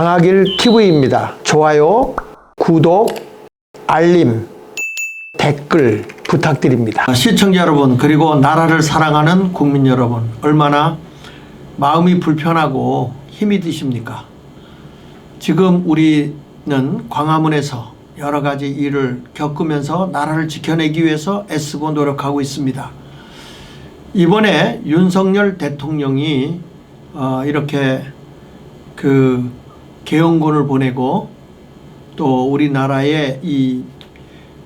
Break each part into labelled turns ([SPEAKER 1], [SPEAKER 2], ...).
[SPEAKER 1] 장학일 TV입니다. 좋아요, 구독, 알림, 댓글 부탁드립니다. 시청자 여러분, 그리고 나라를 사랑하는 국민 여러분, 얼마나 마음이 불편하고 힘이 드십니까? 지금 우리는 광화문에서 여러 가지 일을 겪으면서 나라를 지켜내기 위해서 애쓰고 노력하고 있습니다. 이번에 윤석열 대통령이 어, 이렇게 그 계엄군을 보내고 또 우리나라에 이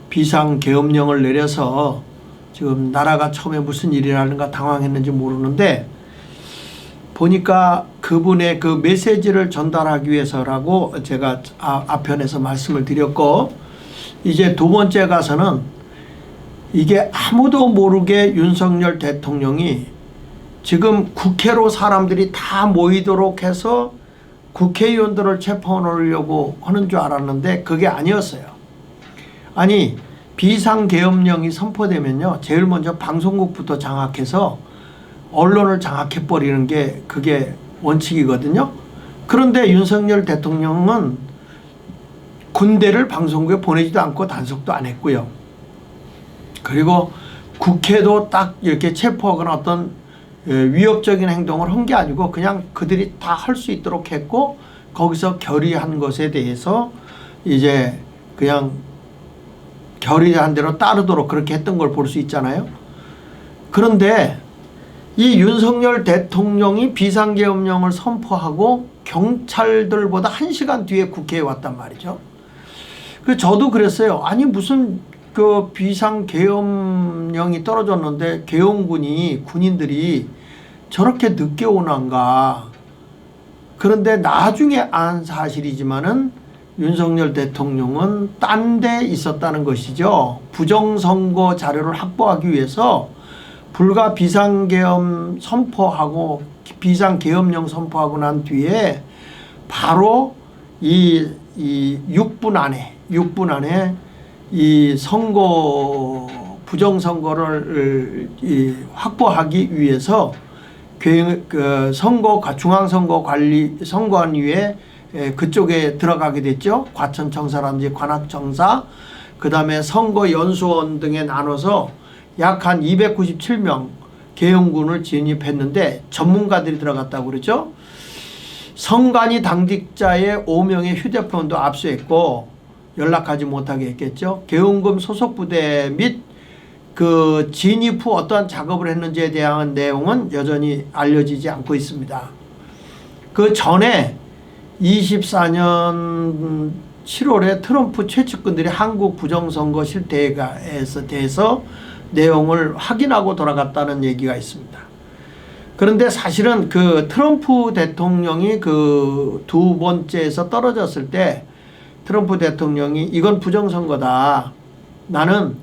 [SPEAKER 1] 비상 계엄령을 내려서 지금 나라가 처음에 무슨 일이라는가 당황했는지 모르는데 보니까 그분의 그 메시지를 전달하기 위해서라고 제가 아- 앞편에서 말씀을 드렸고 이제 두 번째 가서는 이게 아무도 모르게 윤석열 대통령이 지금 국회로 사람들이 다 모이도록 해서 국회의원들을 체포하려고 하는 줄 알았는데 그게 아니었어요. 아니 비상계엄령이 선포되면요 제일 먼저 방송국부터 장악해서 언론을 장악해 버리는 게 그게 원칙이거든요. 그런데 윤석열 대통령은 군대를 방송국에 보내지도 않고 단속도 안 했고요. 그리고 국회도 딱 이렇게 체포하거나 어떤 예, 위협적인 행동을 한 게 아니고 그냥 그들이 다 할 수 있도록 했고 거기서 결의한 것에 대해서 이제 그냥 결의한 대로 따르도록 그렇게 했던 걸 볼 수 있잖아요. 그런데 이 윤석열 대통령이 비상계엄령을 선포하고 경찰들보다 한 시간 뒤에 국회에 왔단 말이죠. 그 저도 그랬어요. 아니 무슨 그 비상 계엄령이 떨어졌는데 계엄군이 군인들이 저렇게 늦게 오는가. 그런데 나중에 안 사실이지만은 윤석열 대통령은 딴 데 있었다는 것이죠. 부정선거 자료를 확보하기 위해서 불과 비상계엄 선포하고 비상계엄령 선포하고 난 뒤에 바로 이, 이 6분 안에 6분 안에 이 선거 부정 선거를 이 확보하기 위해서 그, 그 선거 중앙 선거 관리 선관위에 에, 그쪽에 들어가게 됐죠. 과천청사라든지 관악청사 그 다음에 선거연수원 등에 나눠서 약 한 297명 계엄군을 진입했는데 전문가들이 들어갔다고 그러죠. 성관이 당직자의 5명의 휴대폰도 압수했고 연락하지 못하게 했겠죠. 계엄군 소속 부대 및 그 진입 후 어떠한 작업을 했는지에 대한 내용은 여전히 알려지지 않고 있습니다. 그 전에 24년 7월에 트럼프 최측근들이 한국 부정선거 실태에서 대해서 내용을 확인하고 돌아갔다는 얘기가 있습니다. 그런데 사실은 그 트럼프 대통령이 그 두 번째에서 떨어졌을 때 트럼프 대통령이 이건 부정선거다. 나는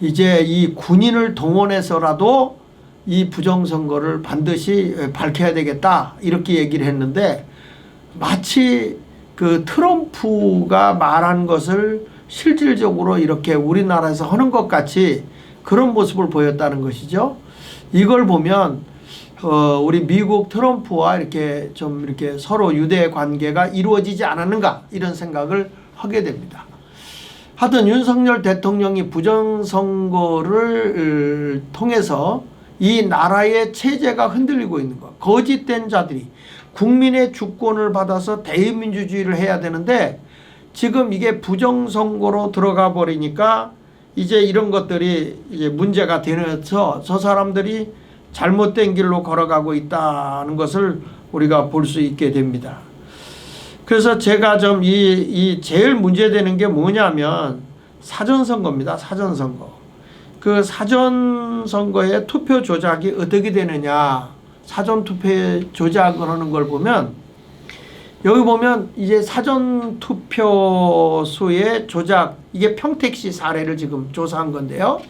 [SPEAKER 1] 이제 이 군인을 동원해서라도 이 부정선거를 반드시 밝혀야 되겠다. 이렇게 얘기를 했는데 마치 그 트럼프가 말한 것을 실질적으로 이렇게 우리나라에서 하는 것 같이 그런 모습을 보였다는 것이죠. 이걸 보면 어 우리 미국 트럼프와 이렇게 좀 이렇게 서로 유대 관계가 이루어지지 않았는가 이런 생각을 하게 됩니다. 하여튼 윤석열 대통령이 부정선거를 통해서 이 나라의 체제가 흔들리고 있는 것, 거짓된 자들이 국민의 주권을 받아서 대의민주주의를 해야 되는데 지금 이게 부정선거로 들어가 버리니까 이제 이런 것들이 이제 문제가 되면서 저 사람들이 잘못된 길로 걸어가고 있다는 것을 우리가 볼 수 있게 됩니다. 그래서 제가 좀 이 이 제일 문제되는 게 뭐냐면 사전선거입니다. 사전선거. 그 사전선거의 투표 조작이 어떻게 되느냐. 사전 투표 조작을 하는 걸 보면 여기 보면 이제 사전 투표소의 조작 이게 평택시 사례를 지금 조사한 건데요.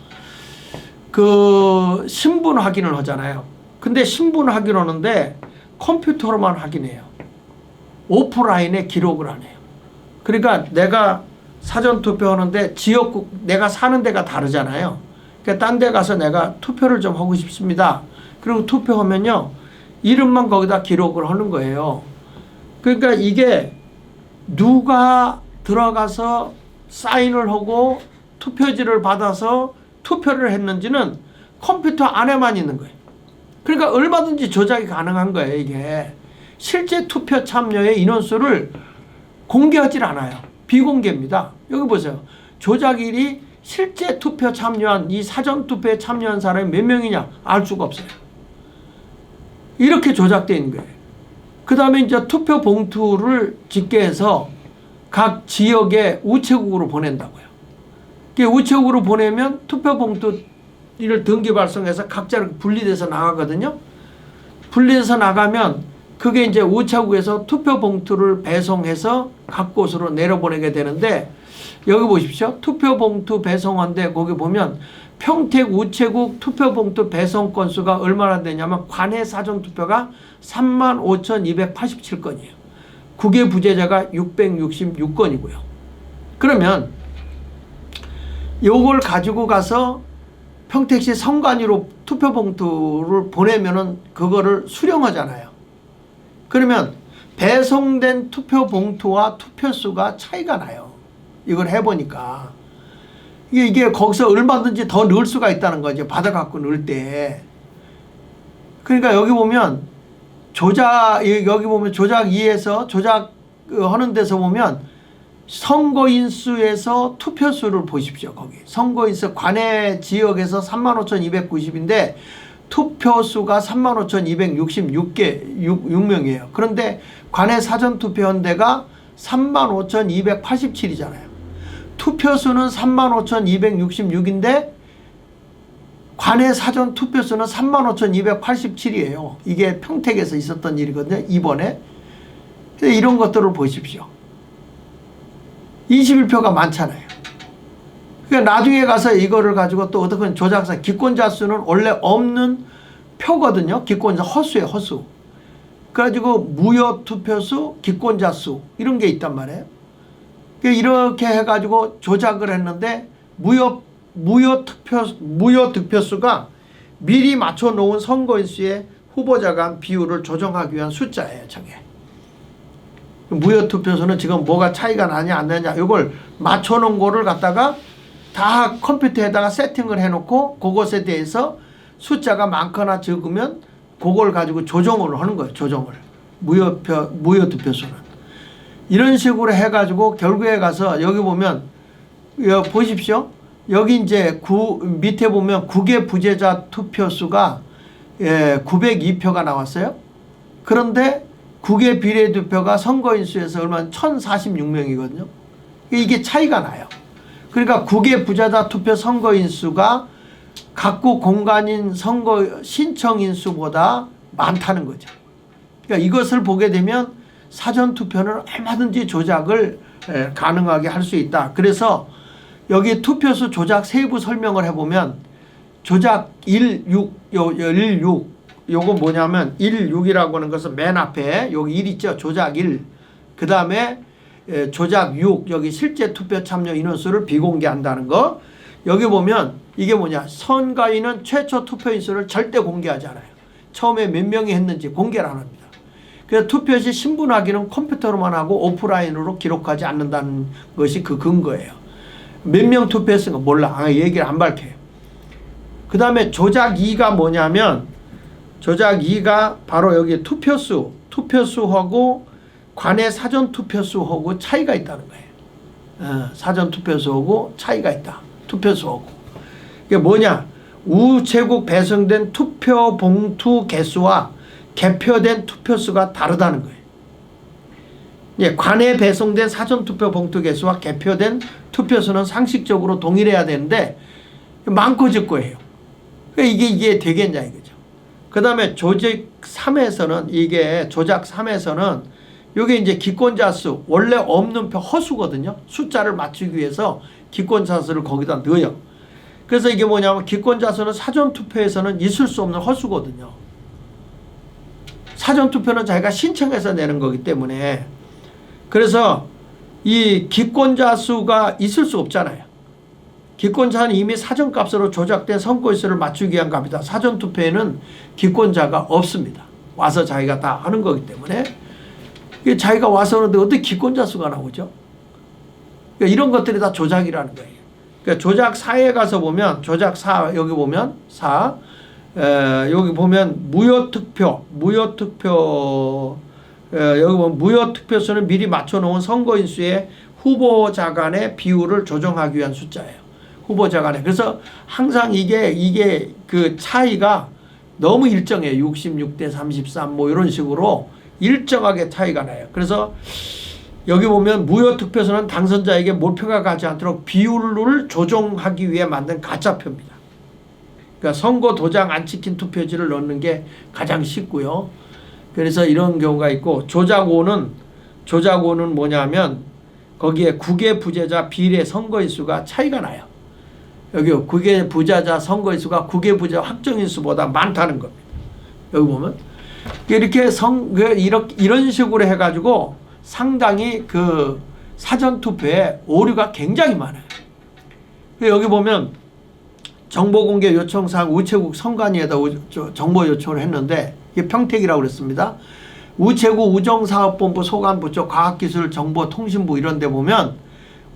[SPEAKER 1] 그 신분 확인을 하잖아요. 근데 신분 확인하는데 컴퓨터로만 확인해요. 오프라인에 기록을 안 해요. 그러니까 내가 사전 투표하는데 지역국 내가 사는 데가 다르잖아요. 그러니까 딴 데 가서 내가 투표를 좀 하고 싶습니다. 그리고 투표하면요. 이름만 거기다 기록을 하는 거예요. 그러니까 이게 누가 들어가서 사인을 하고 투표지를 받아서 투표를 했는지는 컴퓨터 안에만 있는 거예요. 그러니까 얼마든지 조작이 가능한 거예요, 이게. 실제 투표 참여의 인원수를 공개하지 않아요. 비공개입니다. 여기 보세요. 조작일이 실제 투표 참여한 이 사전 투표에 참여한 사람이 몇 명이냐 알 수가 없어요. 이렇게 조작되어 있는 거예요. 그 다음에 이제 투표 봉투를 집계해서 각 지역의 우체국으로 보낸다고요. 그 우체국으로 보내면 투표 봉투를 등기 발송해서 각자 분리돼서 나가거든요. 분리해서 나가면 그게 이제 우체국에서 투표 봉투를 배송해서 각 곳으로 내려보내게 되는데 여기 보십시오. 투표 봉투 배송한데 거기 보면 평택 우체국 투표 봉투 배송 건수가 얼마나 되냐면 관내 사전 투표가 35,287건이에요. 국외 부재자가 666건이고요. 그러면 요걸 가지고 가서 평택시 선관위로 투표 봉투를 보내면은 그거를 수령하잖아요. 그러면 배송된 투표 봉투와 투표수가 차이가 나요. 이걸 해보니까. 이게, 이게 거기서 얼마든지 더 넣을 수가 있다는 거죠. 받아갖고 넣을 때. 그러니까 여기 보면 조작, 여기 보면 조작 2에서 조작 어, 하는 데서 보면 선거인 수에서 투표수를 보십시오. 거기. 선거인수 관내 지역에서 35,290인데 투표수가 35,266개 6, 6명이에요. 그런데 관내 사전 투표연대가 35,287이잖아요. 투표수는 35,266인데 관내 사전 투표수는 35,287이에요. 이게 평택에서 있었던 일이거든요. 이번에. 이런 것들을 보십시오. 21표가 많잖아요. 그러니까 나중에 가서 이거를 가지고 또 어떻게 조작사 기권자 수는 원래 없는 표거든요. 기권자 허수예요, 허수. 그래가지고 무효 투표수, 기권자 수 이런 게 있단 말이에요. 그러니까 이렇게 해가지고 조작을 했는데 무효 무효 투표 무효 득표수가 미리 맞춰 놓은 선거인 수의 후보자 간 비율을 조정하기 위한 숫자예요, 저게. 무효 투표수는 지금 뭐가 차이가 나냐 안 나냐 이걸 맞춰 놓은 거를 갖다가 다 컴퓨터에다가 세팅을 해 놓고 그것에 대해서 숫자가 많거나 적으면 그걸 가지고 조정을 하는 거예요. 조정을. 무효 표 무효 투표수는. 이런 식으로 해 가지고 결국에 가서 여기 보면 여기 보십시오. 여기 이제 구 밑에 보면 국외 부재자 투표수가 예, 902표가 나왔어요. 그런데 국외 비례투표가 선거인 수에서 얼마 1046명이거든요. 이게 차이가 나요. 그러니까 국외 부재자 투표 선거인 수가 각국 공간인 선거 신청인 수보다 많다는 거죠. 그러니까 이것을 보게 되면 사전 투표는 얼마든지 조작을 예, 가능하게 할 수 있다. 그래서 여기 투표수 조작 세부 설명을 해보면 조작 1, 6, 요, 1, 6 요거 뭐냐면 1, 6이라고 하는 것은 맨 앞에 여기 1 있죠. 조작 1. 그 다음에 조작 6 여기 실제 투표 참여 인원수를 비공개한다는 거. 여기 보면 이게 뭐냐. 선관위는 최초 투표 인 수를 절대 공개하지 않아요. 처음에 몇 명이 했는지 공개를 안 합니다. 그래서 투표 시 신분 확인은 컴퓨터로만 하고 오프라인으로 기록하지 않는다는 것이 그 근거예요. 몇 명 투표했는가 몰라. 아, 얘기를 안 밝혀요. 그 다음에 조작 2가 뭐냐면 조작 2가 바로 여기 투표수, 투표수하고 관내 사전 투표수하고 차이가 있다는 거예요. 어, 사전 투표수하고 차이가 있다. 투표수하고. 이게 뭐냐? 우체국 배송된 투표 봉투 개수와 개표된 투표수가 다르다는 거예요. 예, 관에 배송된 사전 투표 봉투 개수와 개표된 투표수는 상식적으로 동일해야 되는데 많고 적고예요. 그러니까 이게 이게 되겠냐 이거죠. 그 다음에 조작 3에서는 이게 조작 3에서는 이게 이제 기권자 수 원래 없는 표 허수거든요. 숫자를 맞추기 위해서 기권자 수를 거기다 넣어요. 그래서 이게 뭐냐면 기권자 수는 사전 투표에서는 있을 수 없는 허수거든요. 사전 투표는 자기가 신청해서 내는 거기 때문에 그래서 이 기권자 수가 있을 수 없잖아요. 기권자는 이미 사전값으로 조작된 선거일수를 맞추기 위한 값이다. 사전투표에는 기권자가 없습니다. 와서 자기가 다 하는 거기 때문에 자기가 와서 오는데 어떻게 기권자 수가 나오죠? 그러니까 이런 것들이 다 조작이라는 거예요. 그러니까 조작 사에 가서 보면 조작 사 여기 보면 사 에, 여기 보면 무효 투표 무효 투표 에, 여기 보면 무효 투표수는 미리 맞춰놓은 선거인 수의 후보자 간의 비율을 조정하기 위한 숫자예요. 후보자 간에 그래서 항상 이게 이게 그 차이가 너무 일정해요. 66대 33 뭐 이런 식으로 일정하게 차이가 나요. 그래서 여기 보면 무효 투표소는 당선자에게 몰표가 가지 않도록 비율을 조정하기 위해 만든 가짜표입니다. 그러니까 선거 도장 안 찍힌 투표지를 넣는 게 가장 쉽고요. 그래서 이런 경우가 있고 조작오는 조작오는 뭐냐면 거기에 국외 부재자 비례 선거인 수가 차이가 나요. 여기 국외 부자자 선거인 수가 국외 부자 확정인 수보다 많다는 겁니다. 여기 보면 이렇게 성그 이렇게 이런 식으로 해가지고 상당히 그 사전 투표에 오류가 굉장히 많아요. 그 여기 보면 정보 공개 요청사항 우체국 선관위에다 정보 요청을 했는데 이게 평택이라고 그랬습니다. 우체국 우정사업본부 소관부 쪽 과학기술정보통신부 이런 데 보면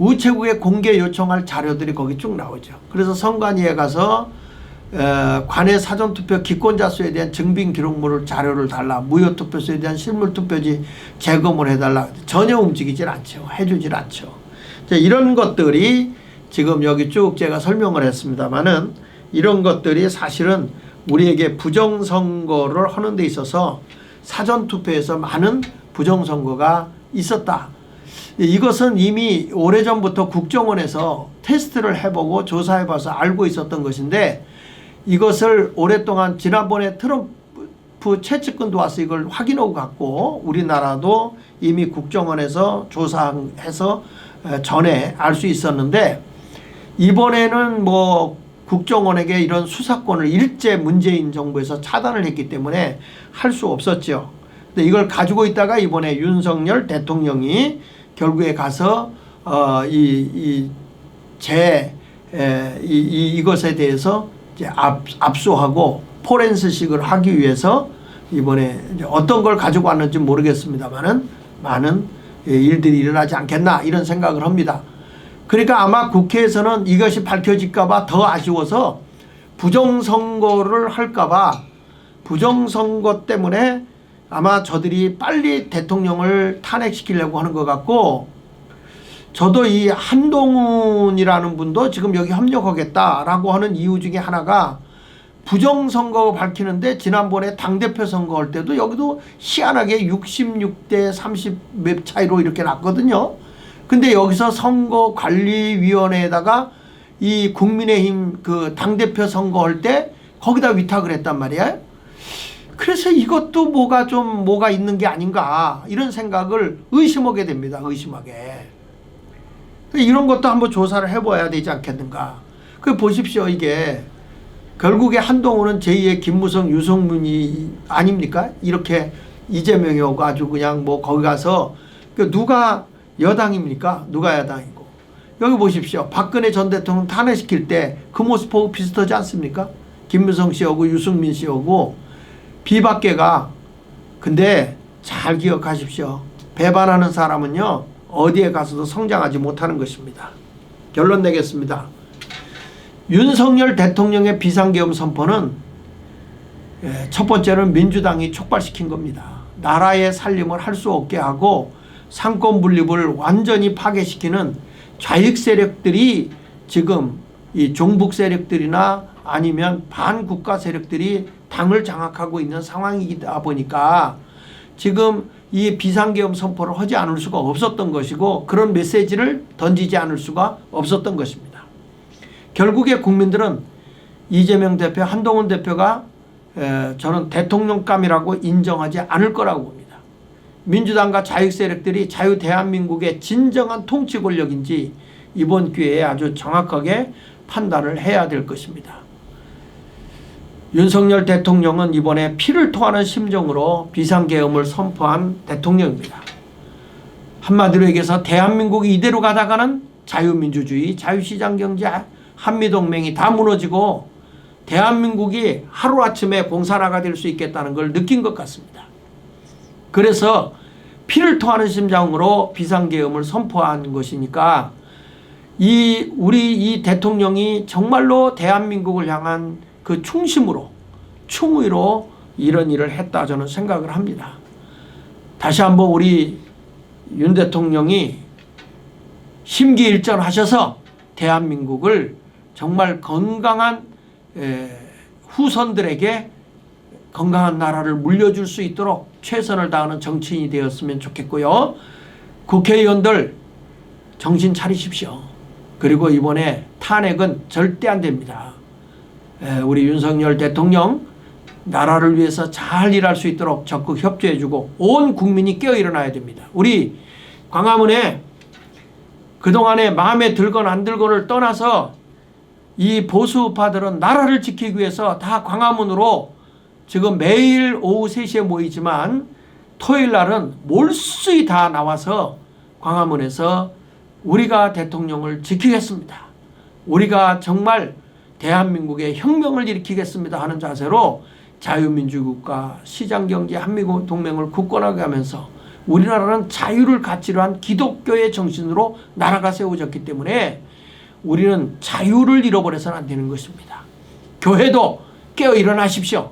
[SPEAKER 1] 우체국에 공개 요청할 자료들이 거기 쭉 나오죠. 그래서 선관위에 가서 에, 관내 사전투표 기권자 수에 대한 증빙 기록물을 자료를 달라 무효 투표수에 대한 실물 투표지 제거물 해달라. 전혀 움직이질 않죠. 해주질 않죠. 자, 이런 것들이 지금 여기 쭉 제가 설명을 했습니다만은 이런 것들이 사실은 우리에게 부정선거를 하는 데 있어서 사전투표에서 많은 부정선거가 있었다 이것은 이미 오래전부터 국정원에서 테스트를 해보고 조사해봐서 알고 있었던 것인데 이것을 오랫동안 지난번에 트럼프 최측근도 와서 이걸 확인하고 갔고 우리나라도 이미 국정원에서 조사해서 에, 전에 알 수 있었는데 이번에는 뭐 국정원에게 이런 수사권을 일제 문재인 정부에서 차단을 했기 때문에 할 수 없었죠. 근데 이걸 가지고 있다가 이번에 윤석열 대통령이 결국에 가서 어 이 이제 이, 이, 이것에 대해서 이제 압, 압수하고 포렌스식을 하기 위해서 이번에 이제 어떤 걸 가지고 왔는지 모르겠습니다만은 많은 예, 일들이 일어나지 않겠나 이런 생각을 합니다. 그러니까 아마 국회에서는 이것이 밝혀질까봐 더 아쉬워서 부정선거를 할까봐 부정선거 때문에 아마 저들이 빨리 대통령을 탄핵시키려고 하는 것 같고 저도 이 한동훈이라는 분도 지금 여기 협력하겠다라고 하는 이유 중에 하나가 부정선거 밝히는데 지난번에 당대표 선거할 때도 여기도 희한하게 66대 30몇 차이로 이렇게 났거든요. 근데 여기서 선거관리위원회에다가 이 국민의힘 그 당대표 선거할 때 거기다 위탁을 했단 말이야. 그래서 이것도 뭐가 좀 뭐가 있는 게 아닌가 이런 생각을 의심하게 됩니다. 의심하게. 이런 것도 한번 조사를 해봐야 되지 않겠는가. 그 보십시오 이게 결국에 한동훈은 제2의 김무성 유승민이 아닙니까? 이렇게 이재명이 오고 아주 그냥 뭐 거기 가서 그 누가 여당입니까? 누가 야당이고 여기 보십시오. 박근혜 전 대통령 탄핵시킬 때 그 모습 보고 비슷하지 않습니까? 김무성 씨하고 유승민 씨하고 비박계가 근데 잘 기억하십시오. 배반하는 사람은요 어디에 가서도 성장하지 못하는 것입니다. 결론 내겠습니다. 윤석열 대통령의 비상계엄 선포는 예, 첫 번째는 민주당이 촉발시킨 겁니다. 나라의 살림을 할 수 없게 하고 상권 분립을 완전히 파괴시키는 좌익 세력들이 지금 이 종북 세력들이나 아니면 반국가 세력들이 당을 장악하고 있는 상황이다 보니까 지금 이 비상계엄 선포를 하지 않을 수가 없었던 것이고 그런 메시지를 던지지 않을 수가 없었던 것입니다. 결국에 국민들은 이재명 대표, 한동훈 대표가 에, 저는 대통령감이라고 인정하지 않을 거라고 봅니다. 민주당과 자유 세력들이 자유 대한민국의 진정한 통치 권력인지 이번 기회에 아주 정확하게 판단을 해야 될 것입니다. 윤석열 대통령은 이번에 피를 토하는 심정으로 비상계엄을 선포한 대통령입니다. 한마디로 얘기해서 대한민국이 이대로 가다가는 자유민주주의, 자유시장경제, 한미동맹이 다 무너지고 대한민국이 하루아침에 공산화가 될 수 있겠다는 걸 느낀 것 같습니다. 그래서 피를 토하는 심장으로 비상계엄을 선포한 것이니까 이 우리 이 대통령이 정말로 대한민국을 향한 그 충심으로 충의로 이런 일을 했다 저는 생각을 합니다. 다시 한번 우리 윤 대통령이 심기일전 하셔서 대한민국을 정말 건강한 에, 후손들에게 건강한 나라를 물려줄 수 있도록 최선을 다하는 정치인이 되었으면 좋겠고요. 국회의원들 정신 차리십시오. 그리고 이번에 탄핵은 절대 안 됩니다. 에, 우리 윤석열 대통령 나라를 위해서 잘 일할 수 있도록 적극 협조해주고 온 국민이 깨어 일어나야 됩니다. 우리 광화문에 그동안에 마음에 들건 안 들건을 떠나서 이 보수파들은 나라를 지키기 위해서 다 광화문으로 지금 매일 오후 3시에 모이지만 토요일 날은 몰수히 다 나와서 광화문에서 우리가 대통령을 지키겠습니다. 우리가 정말 대한민국의 혁명을 일으키겠습니다 하는 자세로 자유민주국가 시장경제 한미국 동맹을 굳건하게 하면서 우리나라는 자유를 가치로 한 기독교의 정신으로 나라가 세워졌기 때문에 우리는 자유를 잃어버려서는 안 되는 것입니다. 교회도 깨어 일어나십시오.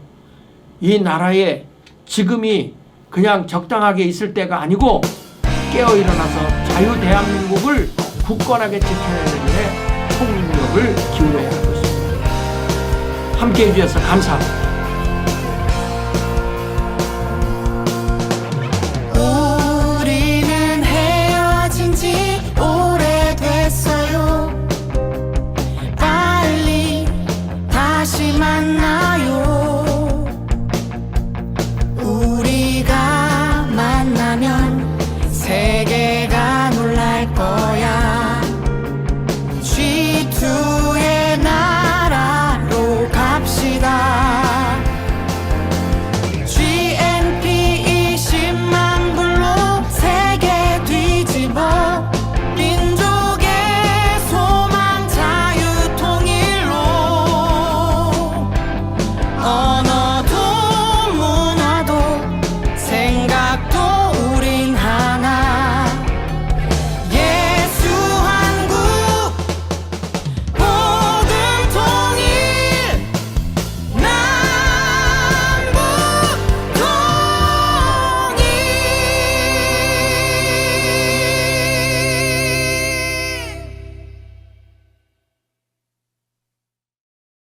[SPEAKER 1] 이 나라에 지금이 그냥 적당하게 있을 때가 아니고 깨어 일어나서 자유 대한민국을 굳건하게 지켜내는 일에 총력을 기울여야 할 것입니다. 함께 해 주셔서 감사합니다.